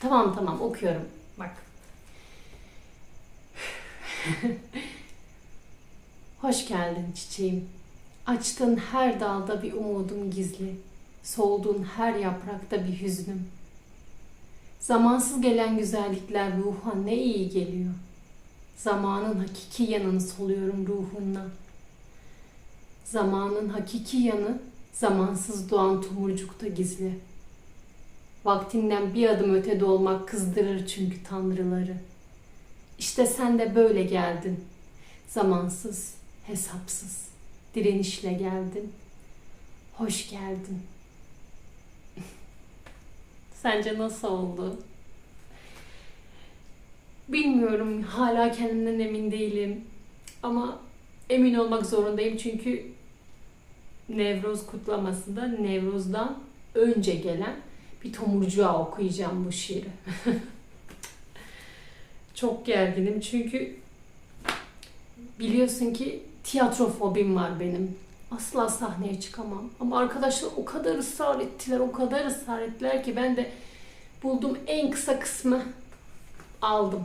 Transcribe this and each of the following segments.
Tamam tamam okuyorum. Bak. Hoş geldin çiçeğim. Açtığın her dalda bir umudum gizli. Solduğun her yaprakta bir hüznüm. Zamansız gelen güzellikler ruha ne iyi geliyor. Zamanın hakiki yanını soluyorum ruhunla. Zamanın hakiki yanı zamansız doğan tomurcukta gizli. Vaktinden bir adım ötede olmak kızdırır çünkü tanrıları. İşte sen de böyle geldin. Zamansız, hesapsız, direnişle geldin. Hoş geldin. Sence nasıl oldu? Bilmiyorum, hala kendimden emin değilim. Ama emin olmak zorundayım çünkü Nevroz kutlamasında Nevroz'dan önce gelen bir tomurcuğa okuyacağım bu şiiri. Çok gerginim çünkü biliyorsun ki tiyatro fobim var benim. Asla sahneye çıkamam. Ama arkadaşlar o kadar ısrar ettiler, o kadar ısrar ettiler ki ben de buldum en kısa kısmı aldım.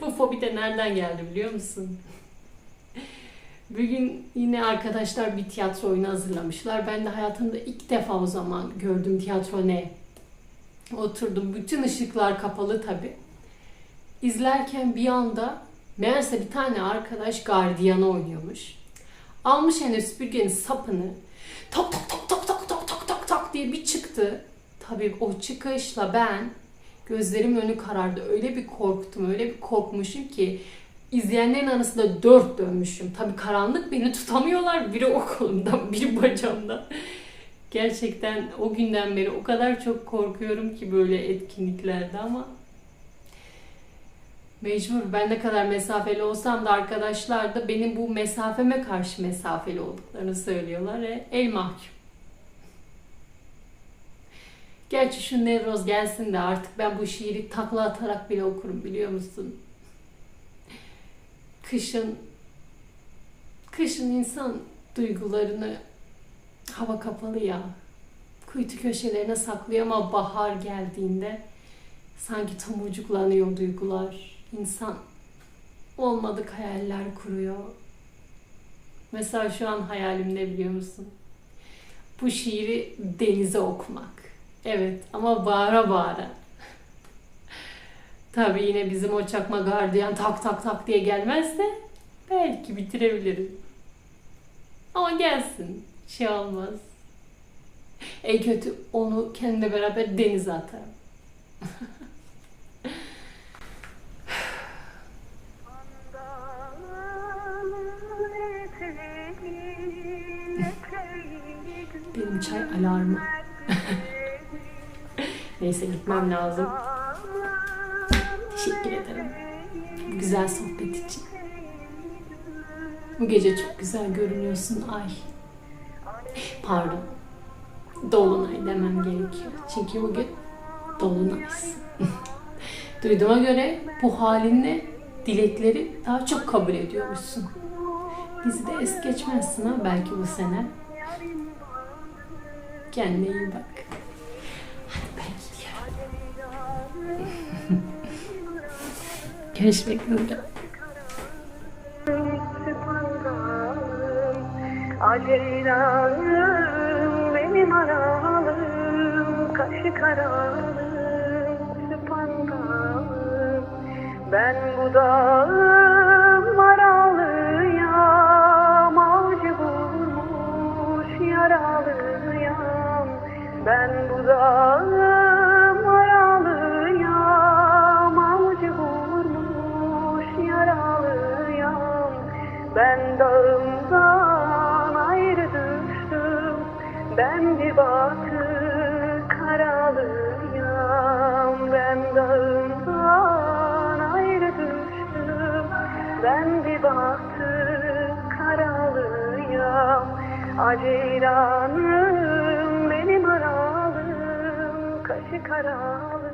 Bu fobi de nereden geldi biliyor musun? Bugün yine arkadaşlar bir tiyatro oyunu hazırlamışlar. Ben de hayatımda ilk defa o zaman gördüm tiyatro ne. Oturdum. Bütün ışıklar kapalı tabi. İzlerken bir anda meğerse bir tane arkadaş gardiyanı oynuyormuş. Almış eline süpürgenin sapını tak tak tak tak tak tak tak tak tak diye bir çıktı. Tabii o çıkışla ben gözlerimin önü karardı. Öyle bir korktum, öyle bir korkmuşum ki izleyenlerin arasında dört dönmüşüm. Tabii karanlık beni tutamıyorlar. Biri o kolumdan, biri bacağımdan. Gerçekten o günden beri o kadar çok korkuyorum ki böyle etkinliklerde ama mecbur. Ben ne kadar mesafeli olsam da arkadaşlar da benim bu mesafeme karşı mesafeli olduklarını söylüyorlar. E, el mahkum. Gerçi şu Nevroz gelsin de artık ben bu şiiri takla atarak bile okurum biliyor musun? Kışın kışın insan duygularını hava kapalı ya kuytu köşelerine saklıyor ama bahar geldiğinde sanki tomurcuklanıyor duygular. İnsan olmadık hayaller kuruyor. Mesela şu an hayalim ne biliyor musun? Bu şiiri denize okumak. Evet ama bağıra bağıra. Tabii yine bizim o çakma gardiyan tak tak tak diye gelmezse belki bitirebilirim. Ama gelsin. Şey olmaz. En kötü onu kendimle beraber denize atarım. Benim çay alarmı. Neyse gitmem lazım. Teşekkür ederim. Bu güzel sohbet için. Bu gece çok güzel görünüyorsun ay. Pardon. Dolunay demem gerekiyor. Çünkü bugün Dolunaysın. Duyduğuma göre bu halinle dilekleri daha çok kabul ediyormuşsun. Bizi de es geçmezsin ha belki bu sene. Kendine iyi bak. Görüşmek üzere. Aceylanım benim Kaşı Ben bu dağım aralıyam Avcı bulmuş yaralıyam Ben bu dağım dağımdan ayrı düştüm. Ben bir batı karalıyam Ben dağımdan ayrı düştüm. Ben bir batı karalıyam Aceylanım benim aralım. Kaşı karalı